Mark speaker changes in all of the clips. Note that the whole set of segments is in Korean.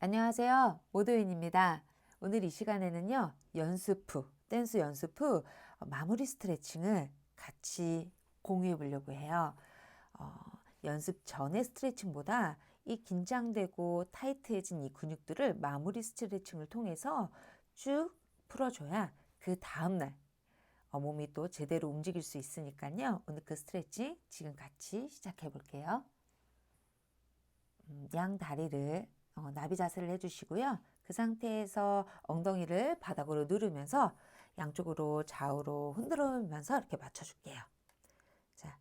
Speaker 1: 안녕하세요. 오도인입니다. 오늘 이 시간에는요, 연습 후, 댄스 연습 후 어, 마무리 스트레칭을 같이 공유해 보려고 해요. 어, 연습 전의 스트레칭보다 이 긴장되고 타이트해진 이 근육들을 마무리 스트레칭을 통해서 쭉 풀어줘야 그 다음날 어, 몸이 또 제대로 움직일 수 있으니까요. 오늘 그 스트레칭 지금 같이 시작해 볼게요. 음, 양 다리를 어, 나비 자세를 해주시고요. 그 상태에서 엉덩이를 바닥으로 누르면서 양쪽으로 좌우로 흔들면서 이렇게 맞춰줄게요. 자,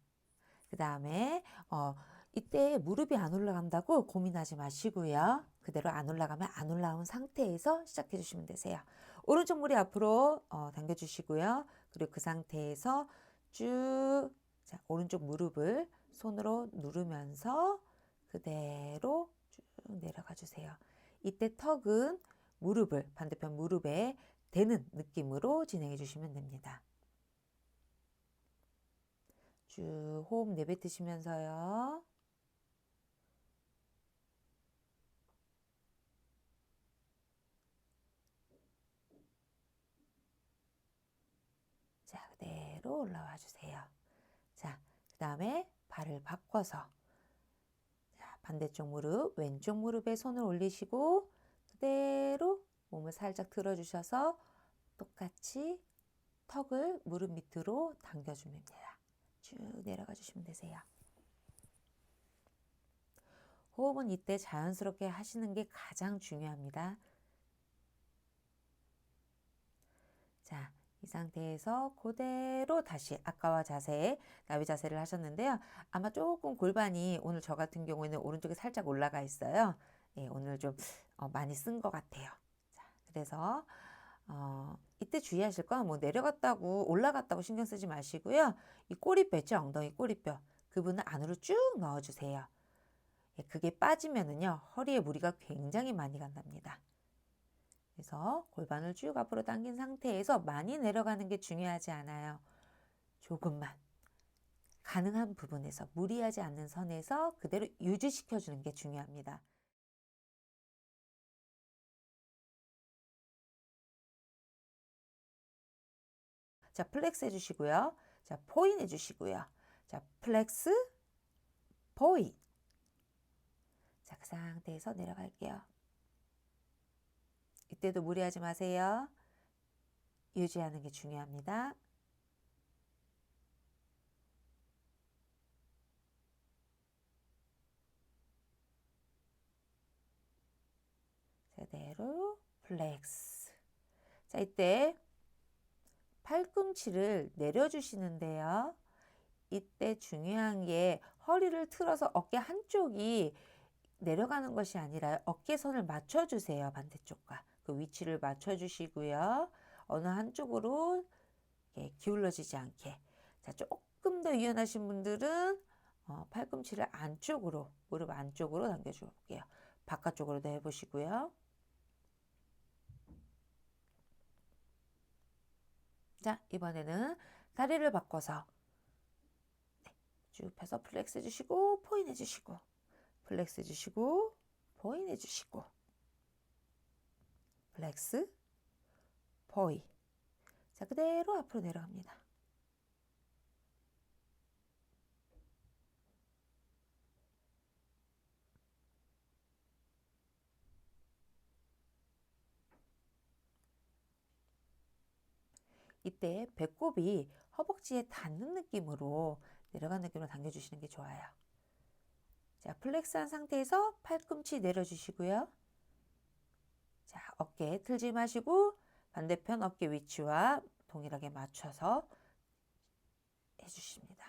Speaker 1: 그 다음에 어, 이때 무릎이 안 올라간다고 고민하지 마시고요. 그대로 안 올라가면 안 올라온 상태에서 시작해 주시면 되세요. 오른쪽 무리 앞으로 어, 당겨주시고요. 그리고 그 상태에서 쭉 자, 오른쪽 무릎을 손으로 누르면서 그대로 쭉 내려가 주세요. 이때 턱은 무릎을 반대편 무릎에 대는 느낌으로 진행해 주시면 됩니다. 쭉 호흡 내뱉으시면서요. 자, 그대로 올라와 주세요. 자, 그 다음에 발을 바꿔서 자, 반대쪽 무릎, 왼쪽 무릎에 손을 올리시고 그대로 몸을 살짝 들어주셔서 똑같이 턱을 무릎 밑으로 당겨줍니다. 쭉 내려가 주시면 되세요. 호흡은 이때 자연스럽게 하시는 게 가장 중요합니다. 자, 이 상태에서 그대로 다시 아까와 자세, 나비 자세를 하셨는데요. 아마 조금 골반이 오늘 저 같은 경우에는 오른쪽에 살짝 올라가 있어요. 예, 오늘 좀 어, 많이 쓴 것 같아요. 자, 그래서 어, 이때 주의하실 건 뭐 내려갔다고 올라갔다고 신경 쓰지 마시고요. 이 꼬리뼈 있죠? 엉덩이 꼬리뼈. 그분은 안으로 쭉 넣어주세요. 예, 그게 빠지면은요, 허리에 무리가 굉장히 많이 간답니다. 그래서 골반을 쭉 앞으로 당긴 상태에서 많이 내려가는 게 중요하지 않아요. 조금만. 가능한 부분에서 무리하지 않는 선에서 그대로 유지시켜 주는 게 중요합니다. 자, 플렉스 해 주시고요. 자, 포인 해 주시고요. 자, 플렉스, 포인. 자, 그 상태에서 내려갈게요. 이때도 무리하지 마세요. 유지하는 게 중요합니다. 제대로 플렉스. 자, 이때 팔꿈치를 내려주시는데요. 이때 중요한 게 허리를 틀어서 어깨 한쪽이 내려가는 것이 아니라 어깨선을 맞춰주세요. 반대쪽과. 그 위치를 맞춰주시고요. 어느 한쪽으로 기울어지지 않게. 자, 조금 더 유연하신 분들은 어, 팔꿈치를 안쪽으로, 무릎 안쪽으로 당겨줄게요. 바깥쪽으로도 해보시고요. 자, 이번에는 다리를 바꿔서 네, 쭉 펴서 플렉스 해주시고, 포인 해주시고, 플렉스 해주시고, 포인 해주시고, 플렉스, 포인. 자, 그대로 앞으로 내려갑니다. 이때 배꼽이 허벅지에 닿는 느낌으로 내려가는 느낌으로 당겨주시는 게 좋아요. 자, 플렉스한 상태에서 팔꿈치 내려주시고요. 자, 어깨 틀지 마시고 반대편 어깨 위치와 동일하게 맞춰서 해주십니다.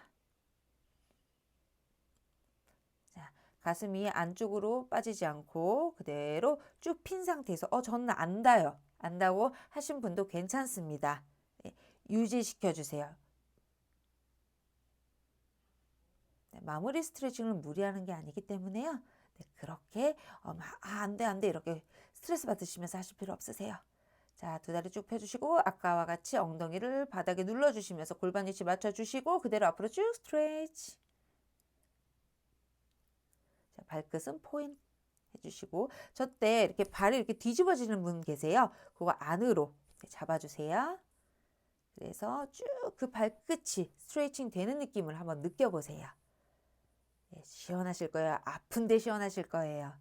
Speaker 1: 자, 가슴이 안쪽으로 빠지지 않고 그대로 쭉 핀 상태에서 어, 저는 안다요. 안다고 하신 분도 괜찮습니다. 네, 유지시켜 주세요. 네, 마무리 스트레칭을 무리하는 게 아니기 때문에요. 네, 그렇게 어, 아, 안 돼, 안 돼. 이렇게 스트레스 받으시면서 하실 필요 없으세요. 자, 두 다리 쭉 펴주시고 아까와 같이 엉덩이를 바닥에 눌러주시면서 골반 위치 맞춰주시고 그대로 앞으로 쭉 스트레치. 자, 발끝은 포인 해주시고 저 때 이렇게 발이 이렇게 뒤집어지는 분 계세요. 그거 안으로 네, 잡아주세요. 그래서 쭉 그 발끝이 스트레칭 되는 느낌을 한번 느껴보세요. 네, 시원하실 거예요. 아픈데 시원하실 거예요.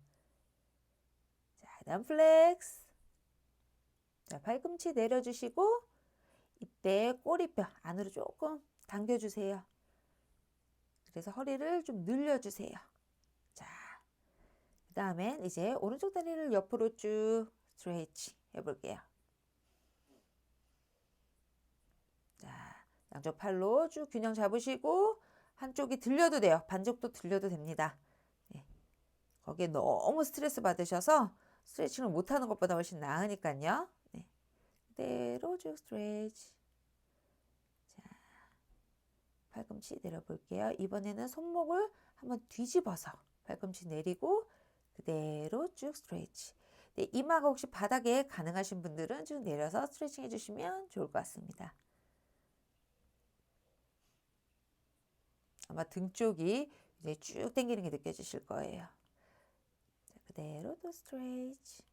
Speaker 1: 자, 다음 플렉스. 자, 팔꿈치 내려주시고 이때 꼬리뼈 안으로 조금 당겨주세요. 그래서 허리를 좀 늘려주세요. 자, 그 다음엔 이제 오른쪽 다리를 옆으로 쭉 스트레치 해볼게요. 자, 양쪽 팔로 쭉 균형 잡으시고 한쪽이 들려도 돼요. 반쪽도 들려도 됩니다. 네. 거기에 너무 스트레스 받으셔서 스트레칭을 못하는 것보다 훨씬 나으니까요. 네. 그대로 쭉 스트레치. 자, 팔꿈치 내려볼게요. 이번에는 손목을 한번 뒤집어서 팔꿈치 내리고 그대로 쭉 스트레치. 네, 이마가 혹시 바닥에 가능하신 분들은 쭉 내려서 스트레칭 해주시면 좋을 것 같습니다. 아마 등 쪽이 이제 쭉 당기는 게 느껴지실 거예요. 자, 그대로 또 스트레이치.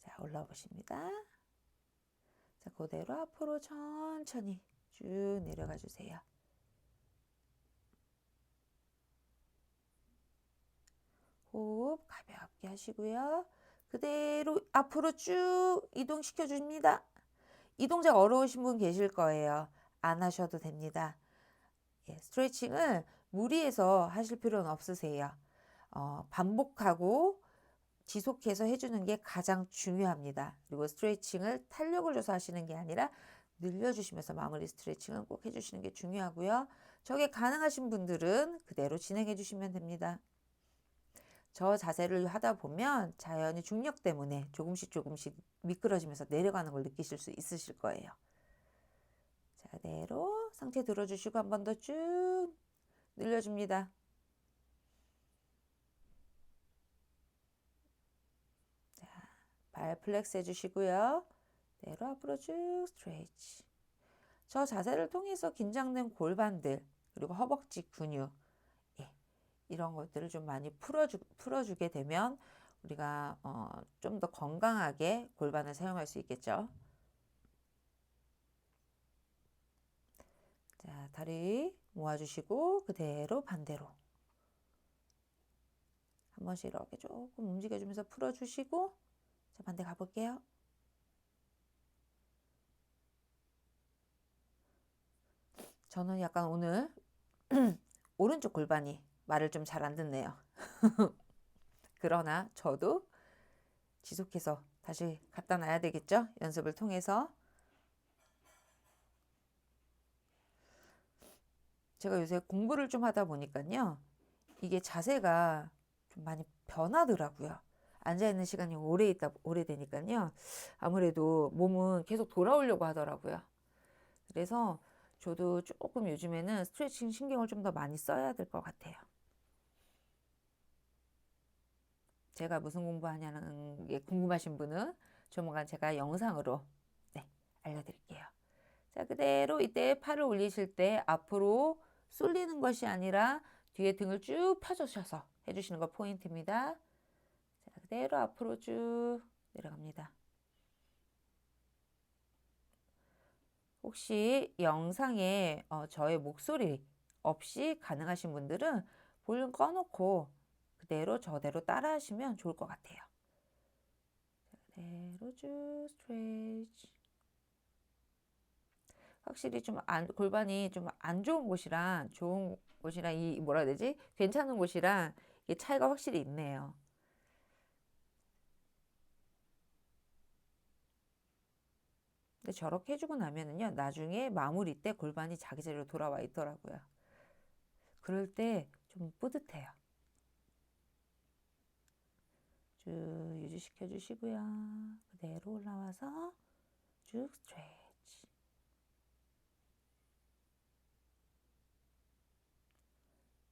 Speaker 1: 자, 올라와 보십니다. 자, 그대로 앞으로 천천히 쭉 내려가 주세요. 호흡 가볍게 하시고요. 그대로 앞으로 쭉 이동시켜 줍니다. 이 동작 어려우신 분 계실 거예요. 안 하셔도 됩니다. 예, 스트레칭을 무리해서 하실 필요는 없으세요. 어, 반복하고 지속해서 해주는 게 가장 중요합니다. 그리고 스트레칭을 탄력을 줘서 하시는 게 아니라 늘려주시면서 마무리 스트레칭은 꼭 해주시는 게 중요하고요. 저게 가능하신 분들은 그대로 진행해 주시면 됩니다. 저 자세를 하다 보면 자연히 중력 때문에 조금씩 조금씩 미끄러지면서 내려가는 걸 느끼실 수 있으실 거예요. 자, 그대로 상체 들어주시고 한 번 더 쭉 늘려줍니다. 자, 발 플렉스 해주시고요. 그대로 앞으로 쭉 스트레치. 저 자세를 통해서 긴장된 골반들 그리고 허벅지 근육 예, 이런 것들을 좀 많이 풀어주, 풀어주게 되면 우리가 어, 좀 더 건강하게 골반을 사용할 수 있겠죠. 자, 다리 모아주시고 그대로 반대로 한 번씩 이렇게 조금 움직여주면서 풀어주시고 자, 반대 가볼게요. 저는 약간 오늘 오른쪽 골반이 말을 좀 잘 안 듣네요. 그러나 저도 지속해서 다시 갖다 놔야 되겠죠? 연습을 통해서. 제가 요새 공부를 좀 하다 보니까요. 이게 자세가 좀 많이 변하더라고요. 앉아있는 시간이 오래 있다, 오래 되니까요. 아무래도 몸은 계속 돌아오려고 하더라고요. 그래서 저도 조금 요즘에는 스트레칭 신경을 좀 더 많이 써야 될 것 같아요. 제가 무슨 공부하냐는 게 궁금하신 분은 조만간 제가 영상으로 네, 알려드릴게요. 자, 그대로 이때 팔을 올리실 때 앞으로 쏠리는 것이 아니라 뒤에 등을 쭉 펴주셔서 해주시는 거 포인트입니다. 자, 그대로 앞으로 쭉 내려갑니다. 혹시 영상에 어, 저의 목소리 없이 가능하신 분들은 볼륨 꺼놓고 그대로 저대로 따라 하시면 좋을 것 같아요. 그대로 쭉 스트레치. 확실히 좀 안, 골반이 좀 안 좋은 곳이랑 좋은 곳이랑 이 뭐라 해야 되지? 괜찮은 곳이랑 이게 차이가 확실히 있네요. 근데 저렇게 해주고 나면은요, 나중에 마무리 때 골반이 자기 자리로 돌아와 있더라고요. 그럴 때 좀 뿌듯해요. 쭉 유지시켜 주시고요. 그대로 올라와서 쭉 스트레치.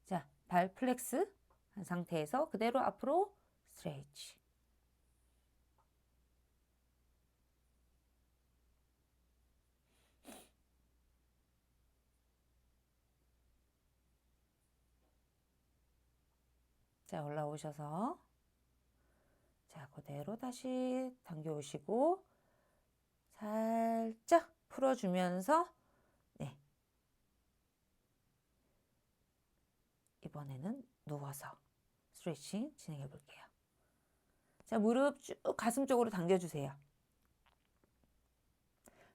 Speaker 1: 자, 발 플렉스 한 상태에서 그대로 앞으로 스트레치. 자, 올라오셔서 자, 그대로 다시 당겨 오시고 살짝 풀어주면서 네. 이번에는 누워서 스트레칭 진행해 볼게요. 자, 무릎 쭉 가슴 쪽으로 당겨주세요.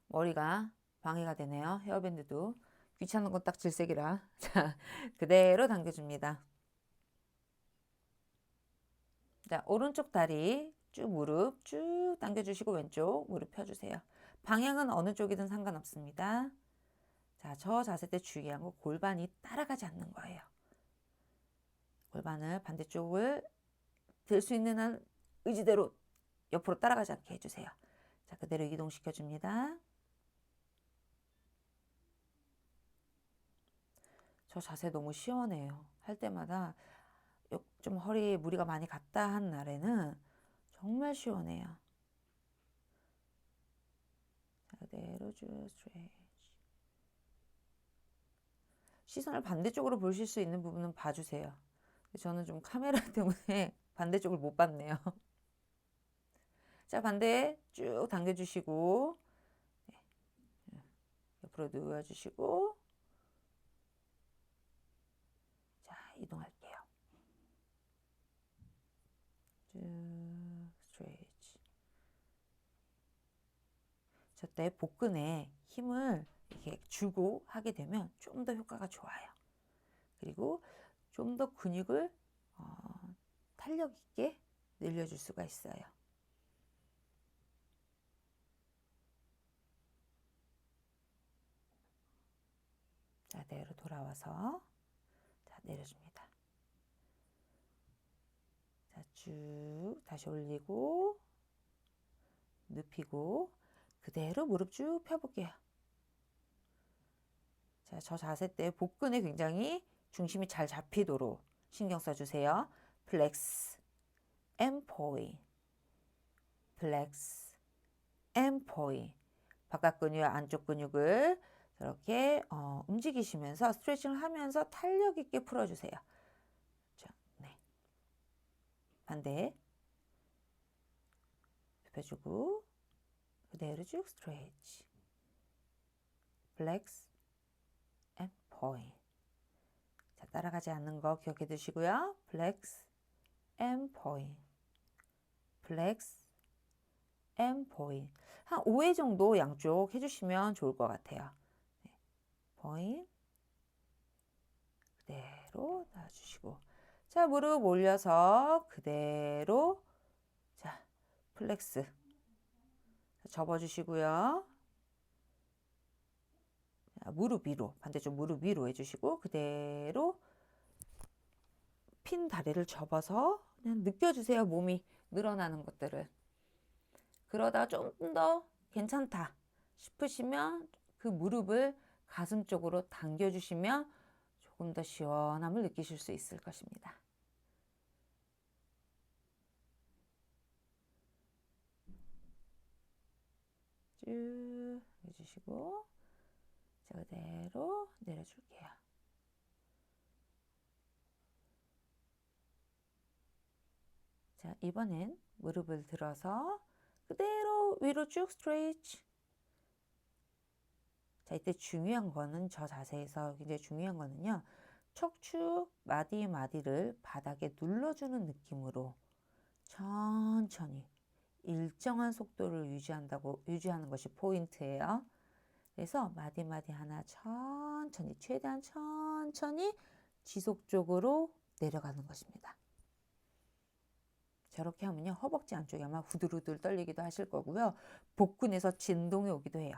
Speaker 1: 머리가 방해가 되네요. 헤어밴드도 귀찮은 건 딱 질색이라. 자, 그대로 당겨줍니다. 자, 오른쪽 다리 쭉 무릎 쭉 당겨주시고 왼쪽 무릎 펴주세요. 방향은 어느 쪽이든 상관없습니다. 자, 저 자세 때 주의한 거 골반이 따라가지 않는 거예요. 골반을 반대쪽을 들 수 있는 한 의지대로 옆으로 따라가지 않게 해주세요. 자, 그대로 이동시켜 줍니다. 저 자세 너무 시원해요. 할 때마다 좀 허리에 무리가 많이 갔다 한 날에는 정말 시원해요. 자, 그대로 쭉 스트레치. 시선을 반대쪽으로 보실 수 있는 부분은 봐주세요. 저는 좀 카메라 때문에 반대쪽을 못 봤네요. 자, 반대 쭉 당겨주시고, 네. 옆으로 누워주시고, 자, 이동할게요. 쭉 스트레치. 저때 복근에 힘을 이렇게 주고 하게 되면 좀 더 효과가 좋아요. 그리고 좀 더 근육을 어, 탄력 있게 늘려줄 수가 있어요. 자, 내로 돌아와서 자, 내려줍니다. 자, 쭉 다시 올리고 눕히고 그대로 무릎 쭉 펴볼게요. 자, 저 자세 때 복근에 굉장히 중심이 잘 잡히도록 신경 써주세요. 플렉스, 엠포이, 플렉스, 엠포이. 바깥 근육, 안쪽 근육을 저렇게 어, 움직이시면서 스트레칭을 하면서 탄력 있게 풀어주세요. 자, 네. 반대. 펴주고 그대로 쭉 스트레치. 플렉스 앤 포인. 자, 따라가지 않는 거 기억해 두시고요. 플렉스 앤 포인. 플렉스 앤 포인. 한 5회 정도 양쪽 해주시면 좋을 것 같아요. 네. 포인. 그대로 놔주시고. 자, 무릎 올려서 그대로. 자, 플렉스. 접어주시고요. 자, 무릎 위로, 반대쪽 무릎 위로 해주시고, 그대로 핀 다리를 접어서 그냥 느껴주세요. 몸이 늘어나는 것들을. 그러다 좀더 괜찮다 싶으시면 그 무릎을 가슴 쪽으로 당겨주시면 조금 더 시원함을 느끼실 수 있을 것입니다. 쭉 해주시고 자 그대로 내려줄게요. 자 이번엔 무릎을 들어서 그대로 위로 쭉 스트레이치 자 이때 중요한 거는 저 자세에서 굉장히 중요한 거는요 척추 마디 마디를 바닥에 눌러주는 느낌으로 천천히 일정한 속도를 유지한다고 유지하는 것이 포인트예요. 그래서 마디 마디 하나 천천히 최대한 천천히 지속적으로 내려가는 것입니다. 저렇게 하면요 허벅지 안쪽이 아마 후들후들 떨리기도 하실 거고요 복근에서 진동이 오기도 해요.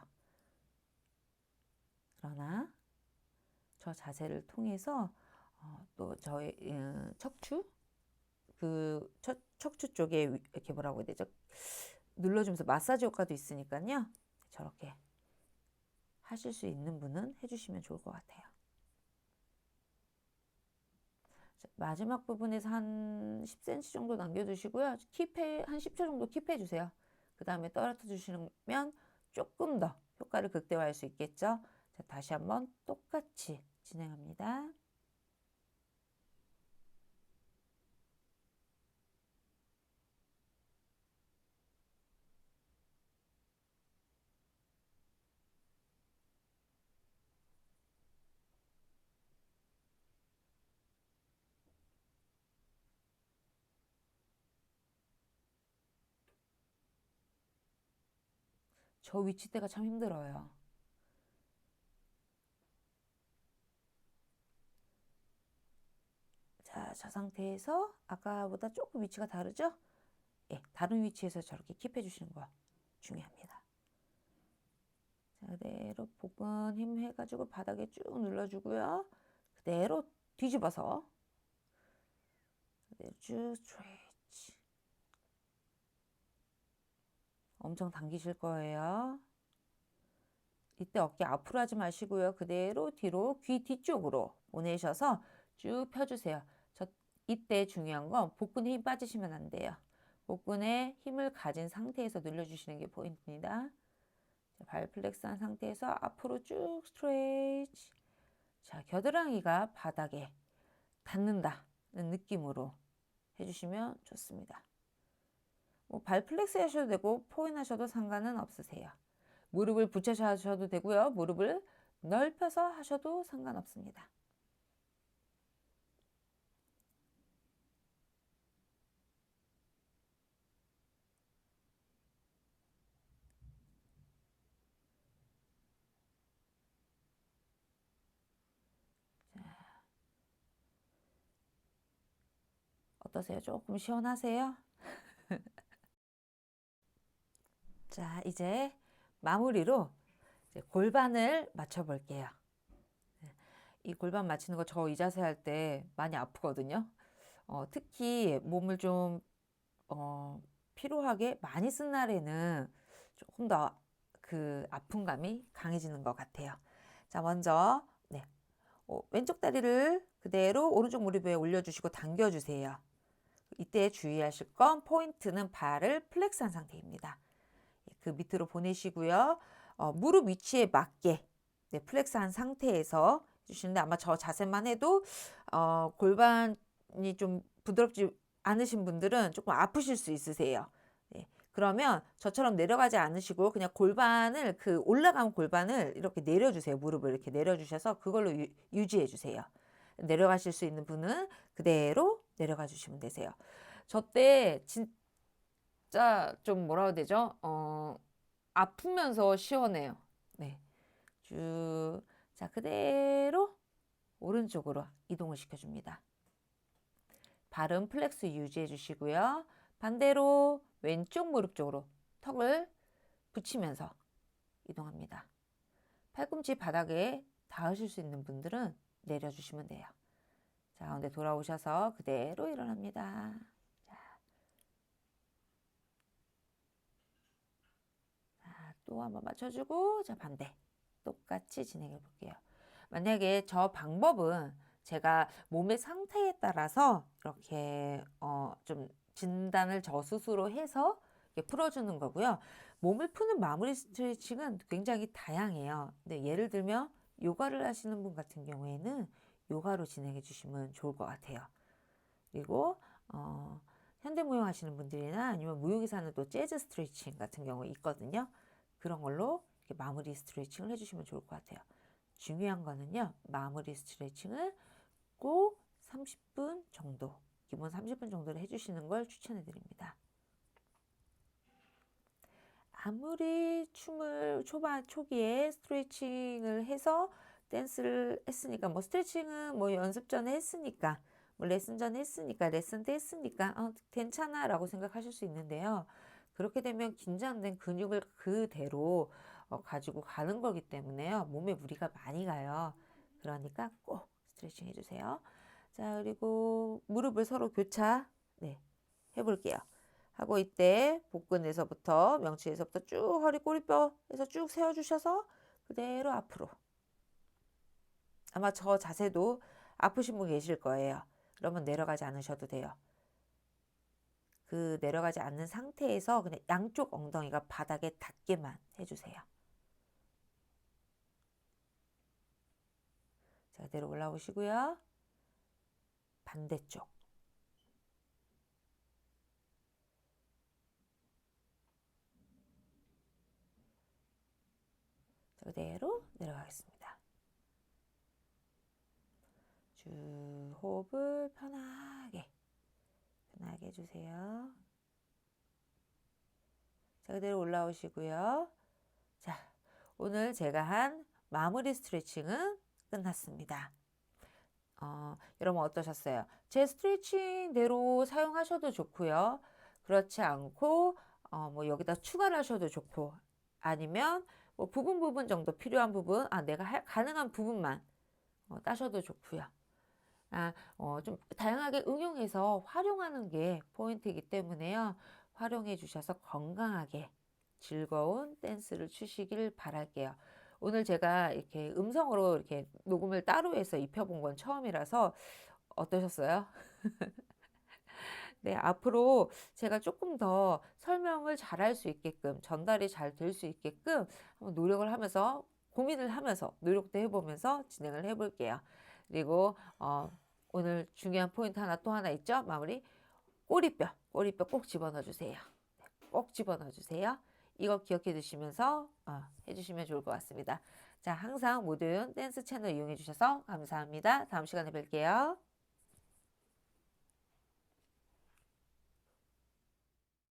Speaker 1: 그러나 저 자세를 통해서 어, 또 저의 음, 척추 그 척, 척추 쪽에 이렇게 뭐라고 해야 되죠? 눌러주면서 마사지 효과도 있으니까요. 저렇게 하실 수 있는 분은 해주시면 좋을 것 같아요. 마지막 부분에서 한 10cm 정도 남겨두시고요. 킵해, 한 10초 정도 킵해 주세요. 그 다음에 떨어뜨려 주시면 조금 더 효과를 극대화할 수 있겠죠. 자, 다시 한번 똑같이 진행합니다. 저 위치대가 참 힘들어요. 자, 저 상태에서 아까보다 조금 위치가 다르죠? 예, 다른 위치에서 저렇게 킵해 주시는 거 중요합니다. 자, 그대로 복근 힘 해가지고 바닥에 쭉 눌러주고요. 그대로 뒤집어서 그대로 쭉 스트레치. 엄청 당기실 거예요. 이때 어깨 앞으로 하지 마시고요. 그대로 뒤로 귀 뒤쪽으로 보내셔서 쭉 펴주세요. 저 이때 중요한 건 복근에 힘 빠지시면 안 돼요. 복근에 힘을 가진 상태에서 늘려주시는 게 포인트입니다. 자, 발 플렉스한 상태에서 앞으로 쭉 스트레치. 자, 겨드랑이가 바닥에 닿는다는 느낌으로 해주시면 좋습니다. 뭐 발 플렉스 하셔도 되고 포인 하셔도 상관은 없으세요. 무릎을 붙여서 하셔도 되고요. 무릎을 넓혀서 하셔도 상관없습니다. 어떠세요? 조금 시원하세요? 자, 이제 마무리로 이제 골반을 맞춰 볼게요. 이 골반 맞추는 거 저 이 자세 할 때 많이 아프거든요. 어, 특히 몸을 좀 어, 피로하게 많이 쓴 날에는 조금 더 그 아픔감이 강해지는 것 같아요. 자, 먼저 네. 어, 왼쪽 다리를 그대로 오른쪽 무릎 위에 올려주시고 당겨주세요. 이때 주의하실 건 포인트는 발을 플렉스한 상태입니다. 그 밑으로 보내시고요. 어, 무릎 위치에 맞게 네, 플렉스한 상태에서 주시는데 아마 저 자세만 해도 어, 골반이 좀 부드럽지 않으신 분들은 조금 아프실 수 있으세요. 네, 그러면 저처럼 내려가지 않으시고 그냥 골반을 그 올라간 골반을 이렇게 내려주세요. 무릎을 이렇게 내려주셔서 그걸로 유, 유지해 주세요. 내려가실 수 있는 분은 그대로 내려가 주시면 되세요. 저때 진 짜 좀 뭐라 해야 되죠? 어, 아프면서 시원해요. 네. 쭉. 자, 그대로 오른쪽으로 이동을 시켜줍니다. 발은 플렉스 유지해 주시고요. 반대로 왼쪽 무릎 쪽으로 턱을 붙이면서 이동합니다. 팔꿈치 바닥에 닿으실 수 있는 분들은 내려주시면 돼요. 자, 가운데 돌아오셔서 그대로 일어납니다. 자, 또 한번 맞춰주고, 자, 반대. 똑같이 진행해 볼게요. 만약에 저 방법은 제가 몸의 상태에 따라서 이렇게 어, 좀 진단을 저 스스로 해서 풀어주는 거고요. 몸을 푸는 마무리 스트레칭은 굉장히 다양해요. 근데 예를 들면 요가를 하시는 분 같은 경우에는 요가로 진행해 주시면 좋을 것 같아요. 그리고 어, 현대무용 하시는 분들이나 아니면 무용에서 하는 또 재즈 스트레칭 같은 경우 있거든요. 그런 걸로 마무리 스트레칭을 해주시면 좋을 것 같아요. 중요한 거는요. 마무리 스트레칭을 꼭 30분 정도, 기본 30분 정도를 해주시는 걸 추천해 드립니다. 아무리 춤을 초반 초기에 스트레칭을 해서 댄스를 했으니까 뭐 스트레칭은 뭐 연습 전에 했으니까 뭐 레슨 전에 했으니까 레슨 때 했으니까 어, 괜찮아 라고 생각하실 수 있는데요. 그렇게 되면 긴장된 근육을 그대로 어, 가지고 가는 거기 때문에요. 몸에 무리가 많이 가요. 그러니까 꼭 스트레칭 해주세요. 자 그리고 무릎을 서로 교차 네 해볼게요. 하고 이때 복근에서부터 명치에서부터 쭉 허리 꼬리뼈에서 쭉 세워주셔서 그대로 앞으로 아마 저 자세도 아프신 분 계실 거예요. 그러면 내려가지 않으셔도 돼요. 그 내려가지 않는 상태에서 그냥 양쪽 엉덩이가 바닥에 닿게만 해주세요. 자, 그대로 올라오시고요. 반대쪽. 그대로 내려가겠습니다. 쭉 호흡을 편하게 편하게 해주세요. 자 그대로 올라오시고요. 자, 오늘 제가 한 마무리 스트레칭은 끝났습니다. 어, 여러분 어떠셨어요? 제 스트레칭대로 사용하셔도 좋고요. 그렇지 않고 어, 뭐 여기다 추가를 하셔도 좋고 아니면 뭐 부분 부분 정도 필요한 부분 아 내가 할, 가능한 부분만 어, 따셔도 좋고요. 아, 어, 좀 다양하게 응용해서 활용하는 게 포인트이기 때문에요. 활용해 주셔서 건강하게 즐거운 댄스를 추시길 바랄게요. 오늘 제가 이렇게 음성으로 이렇게 녹음을 따로 해서 입혀본 건 처음이라서 어떠셨어요? 네, 앞으로 제가 조금 더 설명을 잘 할 수 있게끔, 전달이 잘 될 수 있게끔 한번 노력을 하면서, 고민을 하면서, 노력도 해보면서 진행을 해볼게요. 그리고, 어, 오늘 중요한 포인트 하나 또 하나 있죠? 마무리. 꼬리뼈, 꼬리뼈 꼭 집어넣어 주세요. 네, 꼭 집어넣어 주세요. 이거 기억해 두시면서 어, 해주시면 좋을 것 같습니다. 자, 항상 모든 댄스 채널 이용해 주셔서 감사합니다. 다음 시간에 뵐게요.